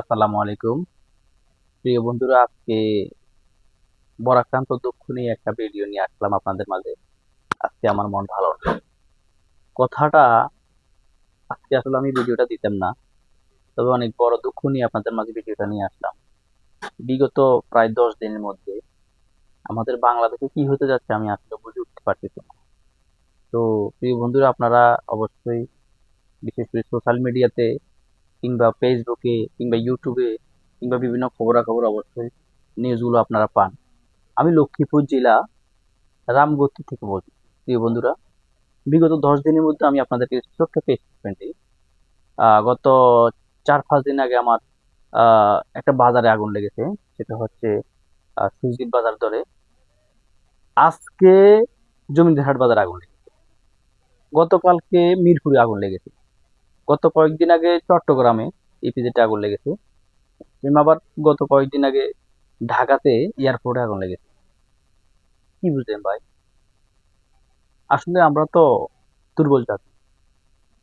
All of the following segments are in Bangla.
আসসালামু আলাইকুম। প্রিয় বন্ধুরা, আজকে বরাক্রান্ত দুঃখ নিয়ে একটা ভিডিও নিয়ে আসলাম আপনাদের মাঝে। আজকে আমার মন ভালো কথাটা, আজকে আসলে আমি ভিডিওটা দিতাম না, তবে অনেক বড় দুঃখ নিয়ে আপনাদের মাঝে ভিডিওটা নিয়ে আসলাম। বিগত প্রায় দশ দিনের মধ্যে আমাদের বাংলাদেশে কি হতে যাচ্ছে আমি আসলে বুঝে উঠতে পারতেছি না। তো প্রিয় বন্ধুরা, আপনারা অবশ্যই বিশেষ করে সোশ্যাল মিডিয়াতে কিংবা ফেসবুকে কিংবা ইউটিউবে কিংবা বিভিন্ন খবরাখবর অবশ্যই নিউজগুলো আপনারা পান। আমি লক্ষ্মীপুর জেলা রামগতি থেকে বলছি। প্রিয় বন্ধুরা, বিগত দশ দিনের মধ্যে আমি আপনাদেরকে ছোট্ট স্টেটমেন্টে গত চার পাঁচ দিন আগে আমার একটা বাজারে আগুন লেগেছে। সেটা হচ্ছে সুজিত বাজার দরে। আজকে জমিদার হাট বাজারে আগুন লেগেছে। গতকালকে মিরপুরে আগুন লেগেছে। গত কয়েকদিন আগে চট্টগ্রামে ইপিজেটে আগুন লেগেছে। আবার গত কয়েকদিন আগে ঢাকাতে এয়ারপোর্টে আগুন লেগেছে। কি বুঝলেন ভাই? আসলে আমরা তো দুর্বল জাতি।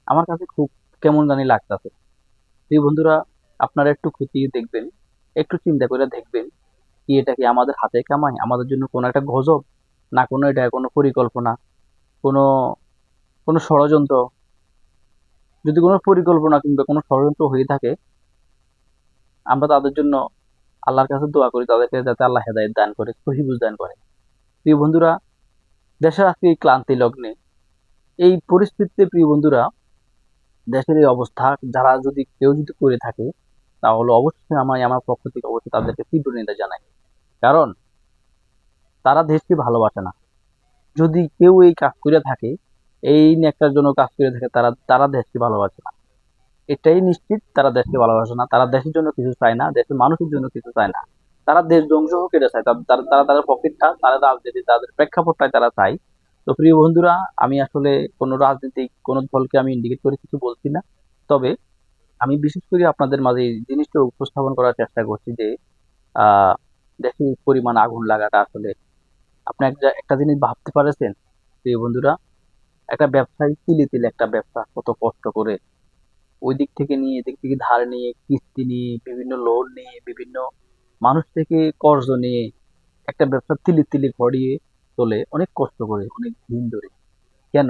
আমার কাছে খুব কেমন জানি লাগতেছে। এই বন্ধুরা, আপনারা একটু খতিয়ে দেখবেন, একটু চিন্তা করে দেখবেন কি এটা কি আমাদের হাতে কামাই, আমাদের জন্য কোনো একটা গজব, না কোনো এটা কোনো পরিকল্পনা, কোনো কোনো ষড়যন্ত্র যদি কোনো পরিকল্পনা কিংবা কোনো ষড়যন্ত্র হয়ে থাকে, আমরা তাদের জন্য আল্লাহর কাছে দোয়া করি, তাদেরকে যাতে আল্লাহ হেদায়ত দান করে, সহিবুজ দান করে। প্রিয় বন্ধুরা, দেশের আজকে এই ক্লান্তি লগ্নে, এই পরিস্থিতিতে প্রিয় বন্ধুরা, দেশের এই অবস্থা, যারা যদি কেউ যদি করে থাকে, তাহলে অবশ্যই আমি আমার পক্ষ থেকে অবশ্যই তাদেরকে তীব্র নিন্দা জানাই। কারণ, তারা দেশকে ভালোবাসে না। যদি কেউ এই কাজ করে থাকে এই নেকটার জন্য কাজ করে থাকে তারা তারা দেশকে ভালোবাসে না। এটাই নিশ্চিত, তারা দেশকে ভালোবাসে না। তারা দেশের জন্য কিছু চায় না, দেশের মানুষের জন্য কিছু চায় না। তারা দেশ ধ্বংস হোক এটা চায়। তারা তারা তাদের পকেটটা তারা রাজনীতি, তাদের প্রেক্ষাপটটাই তারা চায়। তো প্রিয় বন্ধুরা, আমি আসলে কোনো রাজনৈতিক, কোনো দলকে আমি ইন্ডিকেট করে কিছু বলছি না। তবে আমি বিশেষ করে আপনাদের মাঝে এই জিনিসটা উপস্থাপন করার চেষ্টা করছি যে আহ দেশে পরিমাণ আগুন লাগাটা আসলে আপনি একটা একটা জিনিস ভাবতে পারেছেন? প্রিয় বন্ধুরা একটা ব্যবসায়ী তিলে তিলে একটা ব্যবসা কত কষ্ট করে। ওই দিক থেকে নিয়ে, এদিক থেকে ধার নিয়ে, কিস্তি নিয়ে, বিভিন্ন লোন নিয়ে, বিভিন্ন মানুষ থেকে কর্জ নিয়ে একটা ব্যবসা তিলে তিলে গড়িয়ে তোলে। অনেক কষ্ট করে, অনেক দিন ধরে। কেন?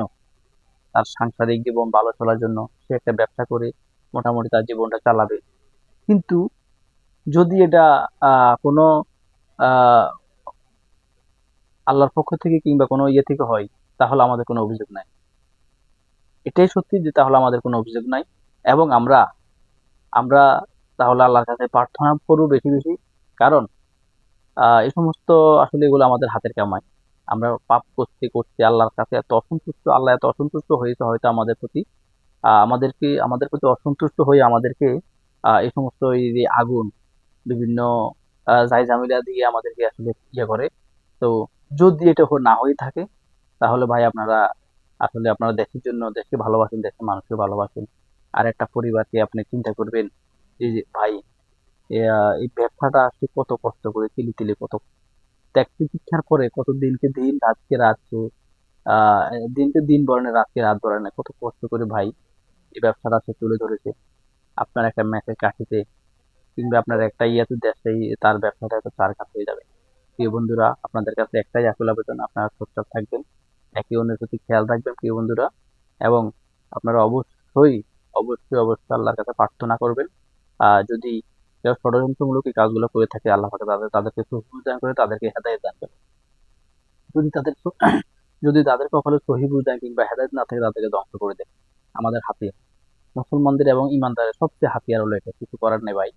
তার সাংসারিক জীবন ভালো চলার জন্য সে একটা ব্যবসা করে মোটামুটি তার জীবনটা চালাবে। কিন্তু যদি এটা কোনো আল্লাহর পক্ষ থেকে কিংবা কোনো ইয়ে থেকে হয় তাহলে আমাদের কোনো অভিযোগ নাই। এটাই সত্যি যে তাহলে আমাদের কোনো অভিযোগ নাই এবং আমরা আমরা তাহলে আল্লাহর কাছে প্রার্থনা করব বেশি বেশি। কারণ এই সমস্ত আসলে এগুলো আমাদের হাতের কামাই। আমরা পাপ করতে করতে আল্লাহর কাছে এত অসন্তুষ্ট, আল্লাহ এত অসন্তুষ্ট হয়েছে হয়তো আমাদের প্রতি। আমাদেরকে, আমাদের প্রতি অসন্তুষ্ট হয়ে আমাদেরকে এই সমস্ত এই যে আগুন, বিভিন্ন জাই ঝামেলা দিয়ে আমাদেরকে আসলে ইয়ে করে। তো যদি এটা না হয়ে থাকে তাহলে ভাই আপনারা আসলে আপনারা দেশের জন্য, দেশকে ভালোবাসেন, দেশের মানুষকে ভালোবাসেন। আর একটা পরিবারকে আপনি চিন্তা করবেন যে ভাই এই ব্যবসাটা আসলে কত কষ্ট করে তিলি তিলি কত ত্যাগ তিতিক্ষার পরে কত দিনকে দিন রাতকে রাত দিনকে দিন বরণে রাতকে রাত বরণে কত কষ্ট করে ভাই এই ব্যবসাটা সে তুলে ধরেছে। আপনার একটা ম্যাচের কাঠিতে কিংবা আপনার একটা ইয়াতে দেশে তার ব্যবসাটা তো চার হয়ে যাবে। প্রিয় বন্ধুরা, আপনাদের কাছে একটাই আকুল আবেদন, আপনারা সোচ্চার থাকবেন। একে অন্যের প্রতি খেয়াল রাখবেন, প্রিয় বন্ধুরা। এবং আপনারা অবশ্যই অবশ্যই অবশ্যই আল্লাহর কাছে প্রার্থনা করবেন। আহ যদি কেউ ষড়যন্ত্রমূলক এই কাজগুলো করে থাকে, আল্লাহ পাকে তাদের, তাদেরকে সুযোগ দান করে তাদেরকে হেদায়েত দান করে। যদি তাদের যদি তাদের কখনো সহিবুল দেন কিংবা হেদায়েত না থাকে, তাদেরকে ধ্বংস করে দেয় আমাদের হাতে মুসলমানদের এবং ইমানদারের সবচেয়ে হাতিয়ার হলো এটা। কিছু করার নেই ভাই।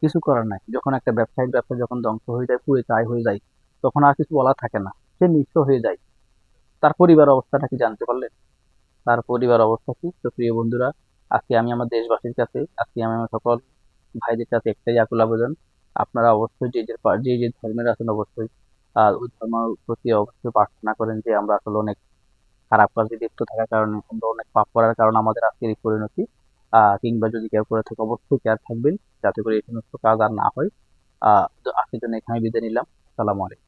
কিছু করার নাই। যখন একটা ব্যবসায়িক ব্যবসা যখন ধ্বংস হয়ে যায়, পুড়ে ছাই হয়ে যায়, তখন আর কিছু বলা থাকে না। সে নিঃস্ব হয়ে যায়। তার পরিবার অবস্থাটা কি জানতে পারলেন তার পরিবার অবস্থা কি? তো প্রিয় বন্ধুরা, আজকে আমি আমার দেশবাসীর কাছে, আজকে আমি আমার সকল ভাইদের কাছে একটাই আকুল আবেদন। আপনারা অবশ্যই যে যে যে ধর্মের আছেন অবশ্যই আহ ওই ধর্মের প্রতি অবশ্যই প্রার্থনা করেন যে আমরা আসলে অনেক খারাপ কাজে লিপ্ত থাকার কারণে, আমরা অনেক পাপ করার কারণে আমাদের আজকের এই পরিণতি। কিংবা যদি কেউ করে থাকে, অবশ্যই কেয়ার থাকবেন, যাতে করে এই সমস্ত কাজ আর না হয়। আজকের জন্য এখানে বিদায় নিলাম। সালাম আলাইকুম।